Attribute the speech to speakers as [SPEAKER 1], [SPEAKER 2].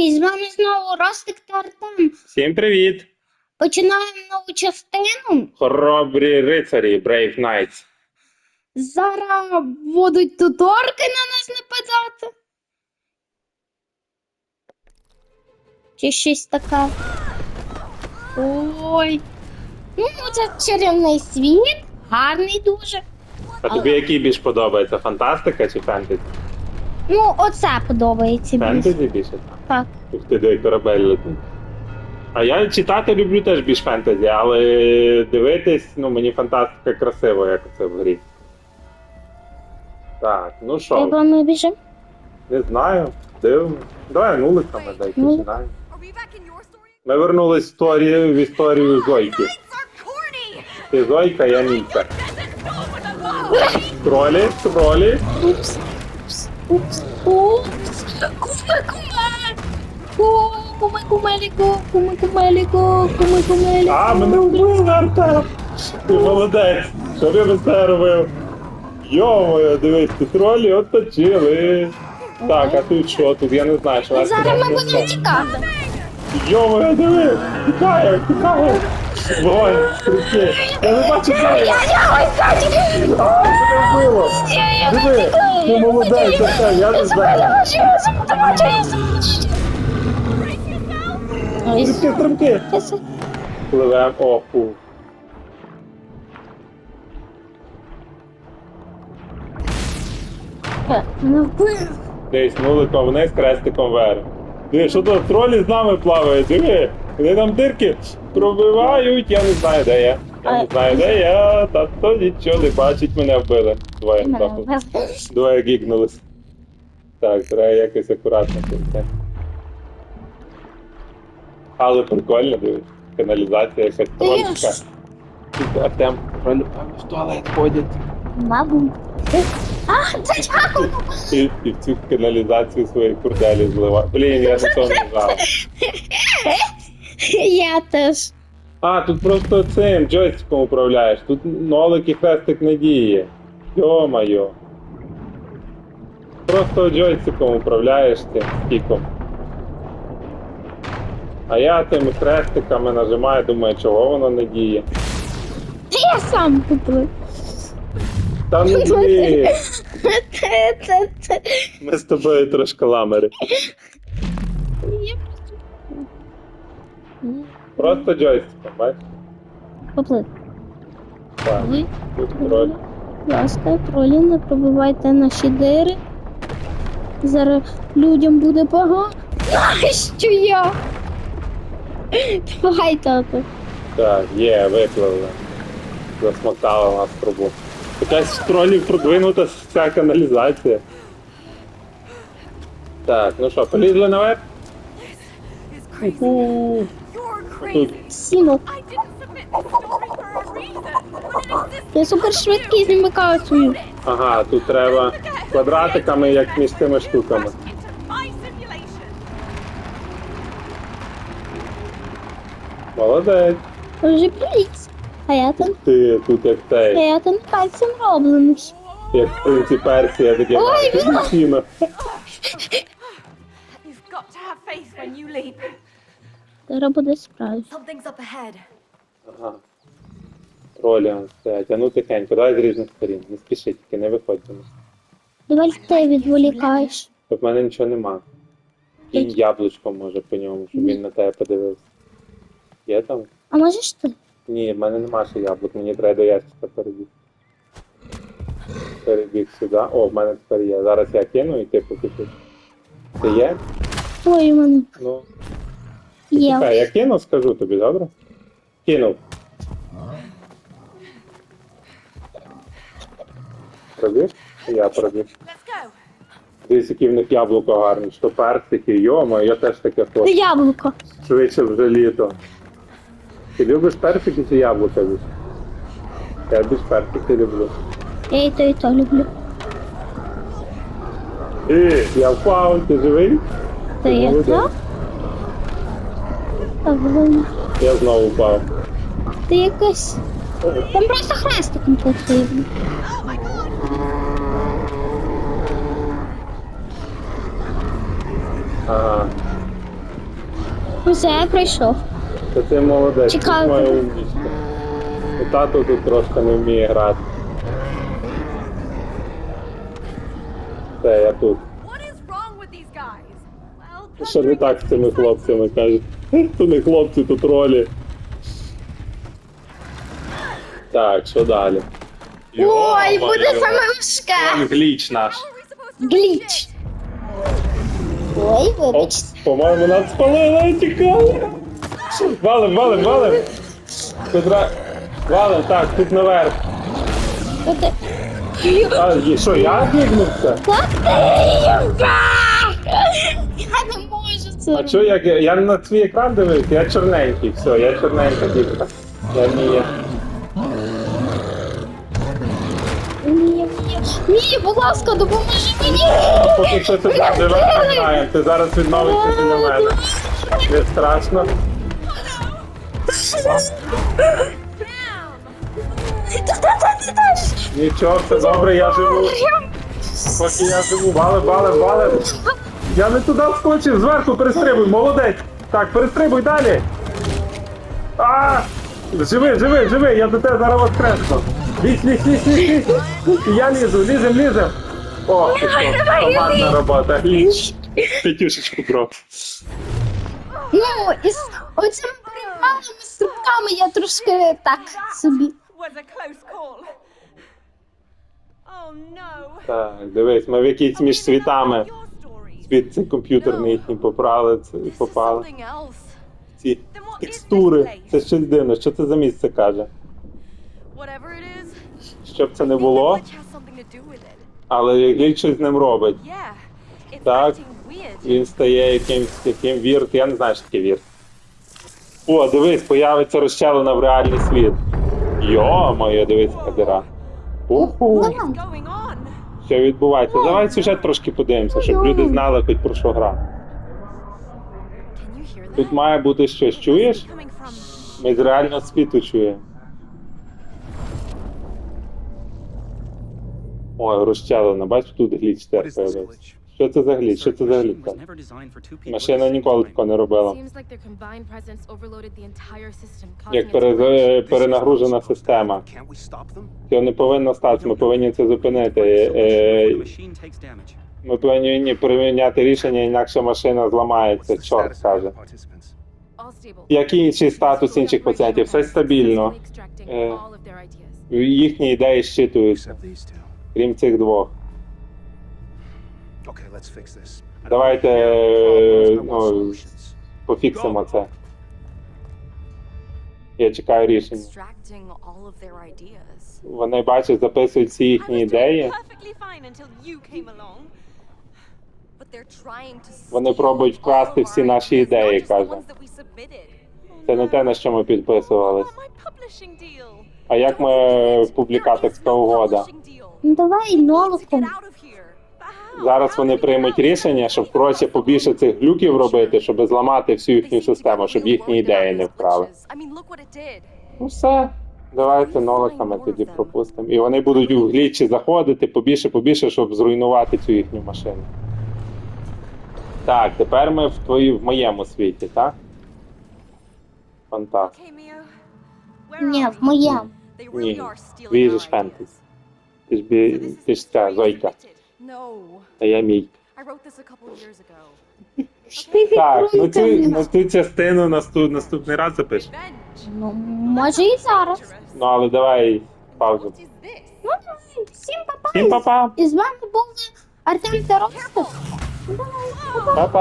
[SPEAKER 1] І з вами знову Ростик та Артем.
[SPEAKER 2] Всім привіт!
[SPEAKER 1] Починаємо нову частину.
[SPEAKER 2] Хоробрі рицарі, Brave Knights.
[SPEAKER 1] Зараз будуть туторки на нас нападати. Чи щось таке. Ой. Ну, це чарівний світ, гарний дуже.
[SPEAKER 2] А тобі який більш подобається? Фантастика чи фентезі?
[SPEAKER 1] Ну, оце подобається більше.
[SPEAKER 2] Фентезі більше?
[SPEAKER 1] Так.
[SPEAKER 2] Ух ти, де корабель летить. А я читати люблю теж більш фентезі, але дивитись, ну мені фантастика красиво, як це в грі. Так, ну
[SPEAKER 1] Як
[SPEAKER 2] що,
[SPEAKER 1] ми біжимо?
[SPEAKER 2] не знаю, дивимось. Давай нуликами дай
[SPEAKER 1] Ну.
[SPEAKER 2] починаємо. Ми вернулись в історію, в історію Зойки. Ти Зойка, я Ніка. Тролі, тролі.
[SPEAKER 1] Упс. Упс. Упс. Куме, куме. Ку- Куме, кумеліку. Куме, кумеліку. Куме, кумеліку.
[SPEAKER 2] А, мене вбили, Артем! Ти молодець! Що ти без? Йо-моє, дивись, тут тролі оточили. Так, а тут що? Тут я не знаю, що нас
[SPEAKER 1] Зараз ми будемо тікати.
[SPEAKER 2] Йо-моє, диви! Тікає, тікає! Вогонь, стрічки! Я не бачу
[SPEAKER 1] Я, я.
[SPEAKER 2] А, мене вбило!
[SPEAKER 1] Я, я
[SPEAKER 2] Диви, ти молодець, Артем, я не знаю. Стрімки!
[SPEAKER 1] це-
[SPEAKER 2] Пливем, о, фу.
[SPEAKER 1] Мене вбив.
[SPEAKER 2] Десь нуликом вниз, крестиком вверх. Диви, що то тролі з нами плавають, диви. Вони там дирки пробивають, я не знаю, де я. Я не знаю, де я, та то нічого не бачить, мене вбили. Двоє
[SPEAKER 1] Мене
[SPEAKER 2] Двоє гікнулись. Так, треба якось акуратно це. Але прикольно, дивись. Каналізація якась
[SPEAKER 1] ж-
[SPEAKER 2] Тут Артем, тролі певно в туалет ходять.
[SPEAKER 1] Мабуть. А, це дякую.
[SPEAKER 2] І, і в цю каналізацію свої курделі зливає. Блін, я на цьому не знав.
[SPEAKER 1] Я теж.
[SPEAKER 2] А, тут просто цим джойстиком управляєш. Тут нолик і хрестик не діє. Йо-майо. Просто джойстиком управляєш цим стіком. А я тими хрестиками нажимаю, думаю, чого воно не діє.
[SPEAKER 1] Та Я сам купив.
[SPEAKER 2] Та ну блін, ми з тобою трошки ламери.
[SPEAKER 1] Я просто.
[SPEAKER 2] Просто джойстиком, бачиш?
[SPEAKER 1] Поплив.
[SPEAKER 2] Так,
[SPEAKER 1] Ви,
[SPEAKER 2] тут троль.
[SPEAKER 1] будь ласка, тролі, не пробивайте наші дири. Зараз людям буде погано. А, що я? Давай, тато.
[SPEAKER 2] Так, є, випливли. Засмоктала нас трубу. Якась в тролів продвинута ця каналізація. Так, ну що, полізли наверх? Уху.
[SPEAKER 3] You're
[SPEAKER 2] Тут.
[SPEAKER 1] Сіно. Я супершвидкий змикаю свою.
[SPEAKER 2] Ага, тут треба квадратиками, як між цими штуками. Молодець.
[SPEAKER 1] Вже привіт. А я там,
[SPEAKER 2] Ти тут як
[SPEAKER 1] а я там пальцем роблений.
[SPEAKER 2] як в принці Персія, таке
[SPEAKER 1] Ой, він-
[SPEAKER 2] сіно.
[SPEAKER 3] You've got to have faith when you leap.
[SPEAKER 1] Зараз буде справді.
[SPEAKER 3] Something's up ahead.
[SPEAKER 2] Ага. Тролі он стоять. А ну тихенько, давай з різних сторін. Не спіши, тільки не виходь. до нас.
[SPEAKER 1] Давай ти відволікаєш.
[SPEAKER 2] Тут в мене нічого нема.
[SPEAKER 1] Тут-
[SPEAKER 2] яблучко може по ньому, щоб він на тебе подивився. Є там?
[SPEAKER 1] А можеш ти?
[SPEAKER 2] Ні, в мене нема ще яблук, мені треба до ящика перебігти. Перебіг сюди. О, в мене тепер є. Зараз я кину і ти поки тут. Ти є?
[SPEAKER 1] Ой, у мене
[SPEAKER 2] Ну.
[SPEAKER 1] Є.
[SPEAKER 2] Чекай, я кину, скажу тобі, добре? Кинув. Пробіг? Я пробіг. Дивись, які в них яблуко гарні, що персики, йома, я теж таке
[SPEAKER 1] Це
[SPEAKER 2] хочу.
[SPEAKER 1] яблуко.
[SPEAKER 2] Швидше вже літо. Ти любиш персики чи яблука більше? Я більш персики люблю.
[SPEAKER 1] Я і то, і то люблю.
[SPEAKER 2] Е, я впав, ти живий?
[SPEAKER 1] Це є?
[SPEAKER 2] Я знову впав.
[SPEAKER 1] Ти якось. Там просто хрестиком потрібно.
[SPEAKER 2] Ага.
[SPEAKER 1] Все, я прийшов.
[SPEAKER 2] Та ти молодець,
[SPEAKER 1] Чекаю.
[SPEAKER 2] ти моя умнічка. І тато тут трошки не вміє грати. Все, я тут. Що не так з цими хлопцями кажуть. То не хлопці, тут ролі. Так, що далі?
[SPEAKER 1] Ой, буде саме важке.
[SPEAKER 2] Гліч наш.
[SPEAKER 1] Гліч. Ой,
[SPEAKER 2] Оп,
[SPEAKER 1] вибачте.
[SPEAKER 2] по-моєму, нас спалили, тікає. Валим, валим, валим. Петра. Валим, так, тут наверх.
[SPEAKER 1] Буде.
[SPEAKER 2] А, є- що, я гігнувся?
[SPEAKER 1] Я не можу це.
[SPEAKER 2] А що як я, я на свій екран дивився, я чорненький, все, я чорненька дівка. Я вмію.
[SPEAKER 1] Ні, ні, ні, будь ласка, допоможи мені.
[SPEAKER 2] Поки що ти там живеш, не знаю, ти зараз відновишся біля мене. Не страшно. Нічого, все добре, я живу. Поки я живу, валим, валим, валим. Я не туди вскочив, зверху перестрибуй, молодець. Так, перестрибуй далі. А! Живи, живи, живи, я до тебе зараз воскресну. Лізь, лізь, лізь, лізь, лізь. Я лізу, лізем, лізем. О, ти що, командна робота. Лізь. Петюшечку, бро.
[SPEAKER 1] Ну, із оцими перегралими стрибками я трошки так собі.
[SPEAKER 2] Так, дивись, ми в якійсь між світами. Світ цей комп'ютерний їхній попрали, це, попали. Ці текстури. Це щось дивне, що це за місце каже.
[SPEAKER 3] Is,
[SPEAKER 2] Щоб це не було, але гліч щось з ним робить. Так. Він стає якимсь таким вірт. Я не знаю, що таке вірт. О, дивись, появиться розчалена в реальний світ. Йо-моє, дивись, яка дира. Уху.
[SPEAKER 1] Давай.
[SPEAKER 3] What's going on?
[SPEAKER 2] Що відбувається? Давай сюжет трошки подивимося, щоб люди знали хоч про що гра. Тут має бути щось, чуєш? Ми з реального світу чуємо. Ой, розчалена, бачиш, тут гліч
[SPEAKER 4] What
[SPEAKER 2] Що це за гліч? Що це за гліч? Машина ніколи такого не робила.
[SPEAKER 5] Seems like their combined presence overloaded the entire system, causing
[SPEAKER 2] Як
[SPEAKER 5] it to
[SPEAKER 2] е, перенагружена система.
[SPEAKER 4] Can't we stop them?
[SPEAKER 2] Цього не повинно статися, ми повинні це зупинити. Е,
[SPEAKER 4] machine takes damage.
[SPEAKER 2] Ми повинні прийняти рішення, інакше машина зламається,
[SPEAKER 4] What's the
[SPEAKER 2] чорт
[SPEAKER 4] status of
[SPEAKER 2] каже.
[SPEAKER 4] the participants?
[SPEAKER 5] All stable.
[SPEAKER 2] Інший статус інших пацієнтів? Все стабільно. Е. Їхні ідеї щитуються,
[SPEAKER 4] Except these two.
[SPEAKER 2] крім цих двох. Давайте, ну. Пофіксимо це. Я чекаю рішення. Вони бачать, записують всі їхні ідеї. Вони пробують вкрасти
[SPEAKER 3] all
[SPEAKER 2] всі наші ідеї, каже. Це не те, на що ми підписувались.
[SPEAKER 3] Oh.
[SPEAKER 2] А як ми публікаторська угода?
[SPEAKER 1] Ну давай ноликом.
[SPEAKER 2] Зараз вони приймуть рішення, щоб коротше побільше цих глюків робити, щоб зламати всю їхню систему, щоб їхні ідеї не вкрали. Ну все, давайте ноликами тоді пропустимо. І вони будуть у глічі заходити побільше, побільше, щоб зруйнувати цю їхню машину. Так, тепер ми в твої, в моєму світі, так? Фантастика.
[SPEAKER 1] Ні, в моєму.
[SPEAKER 2] Ні, твій же ж
[SPEAKER 3] ideas.
[SPEAKER 2] Ти ж, бі... ти ж ця Зойка,
[SPEAKER 3] submitted? No.
[SPEAKER 2] а я мій.
[SPEAKER 3] I wrote this a couple of years ago.
[SPEAKER 2] Так, ну цю, ну цю частину наступ, наступний раз
[SPEAKER 3] запишемо.
[SPEAKER 1] Ну, може і зараз.
[SPEAKER 2] Ну але давай паузу.
[SPEAKER 1] Ну давай, всім папа.
[SPEAKER 2] Всім па-па!
[SPEAKER 1] І з вами був Артем Таровський. Па-па.
[SPEAKER 2] Па-па!